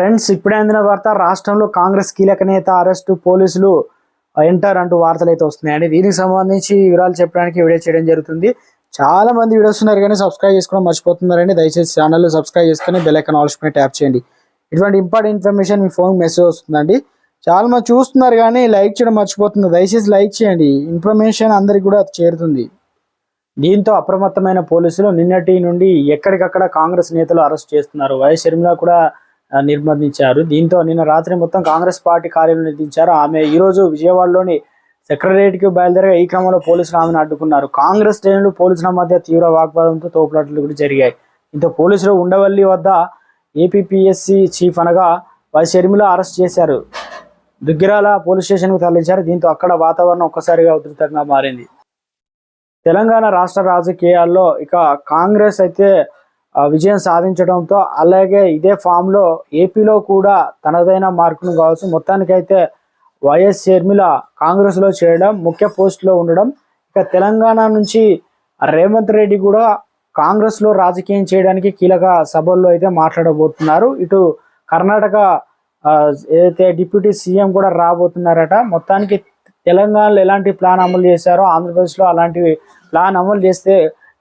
Friends ఇప్పుడే అందిన వార్త రాష్ట్రంలో కాంగ్రెస్ కీలక నేత అరెస్టు పోలీసులు ఎంటర్ అంటూ వార్తలు అయితే వస్తున్నాయండి దీనికి సంబంధించి వివరాలు చెప్పడానికి వీడియో చేయడం జరుగుతుంది. చాలా మంది వీడియోస్ ఉన్నారు కానీ సబ్స్క్రైబ్ చేసుకోవడం మర్చిపోతున్నారండి. దయచేసి ఛానల్ సబ్స్క్రైబ్ చేసుకుని bell icon icon also tap చేయండి. ఇటువంటి ఇంపార్టెంట్ ఇన్ఫర్మేషన్ మీ ఫోన్ మెసేజ్ వస్తుందండి. చాలా మంది చూస్తున్నారు కానీ లైక్ చేయడం మర్చిపోతుంది దయచేసి లైక్ చేయండి. ఇన్ఫర్మేషన్ అందరికి కూడా చేరుతుంది. దీంతో అప్రమత్తమైన పోలీసులు నిన్నటి నుండి ఎక్కడికక్కడ కాంగ్రెస్ నేతలు అరెస్ట్ చేస్తున్నారు. వైఎస్ షర్మిల కూడా నిర్బంధించారు. దీంతో నిన్న రాత్రి మొత్తం కాంగ్రెస్ పార్టీ కార్యాలయం నిర్దించారు ఆమె ఈరోజు విజయవాడలోని సెక్రటరియట్కి బయలుదేరగా ఈ క్రమంలో పోలీసులు ఆమెను అడ్డుకున్నారు. కాంగ్రెస్ శ్రేణులు పోలీసుల మధ్య తీవ్ర వాగ్వాదంతో తోపులాటలు కూడా జరిగాయి. దీంతో పోలీసులు ఉండవల్లి వద్ద ఏపీపీఎస్సీ చీఫ్ అనగా వైఎస్ షర్మిల అరెస్ట్ చేశారు. దుగ్గిరాల పోలీస్ స్టేషన్కు తరలించారు. దీంతో అక్కడ వాతావరణం ఒక్కసారిగా ఉధృతంగా మారింది. తెలంగాణ రాష్ట్ర రాజకీయాల్లో ఇక కాంగ్రెస్ అయితే విజయం సాధించడంతో అలాగే ఇదే ఫామ్లో ఏపీలో కూడా తనదైన మార్కును కావచ్చు మొత్తానికైతే వైఎస్ షర్మిల కాంగ్రెస్లో చేయడం ముఖ్య పోస్ట్లో ఉండడం ఇక తెలంగాణ నుంచి రేవంత్ రెడ్డి కూడా కాంగ్రెస్లో రాజకీయం చేయడానికి కీలక సభల్లో అయితే మాట్లాడబోతున్నారు. ఇటు కర్ణాటక ఏదైతే డిప్యూటీ సీఎం కూడా రాబోతున్నారట మొత్తానికి తెలంగాణలో ఎలాంటి ప్లాన్ అమలు చేశారో ఆంధ్రప్రదేశ్లో అలాంటి ప్లాన్ అమలు చేస్తే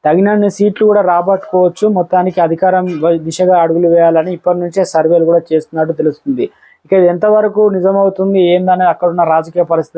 తగినన్ని సీట్లు కూడా రాబట్టుకోవచ్చు. మొత్తానికి అధికారం దిశగా అడుగులు వేయాలని ఇప్పటి నుంచే సర్వేలు కూడా చేస్తున్నట్టు తెలుస్తుంది. ఇక ఇది ఎంతవరకు నిజమవుతుంది? ఏందని అక్కడున్న రాజకీయ పరిస్థితులు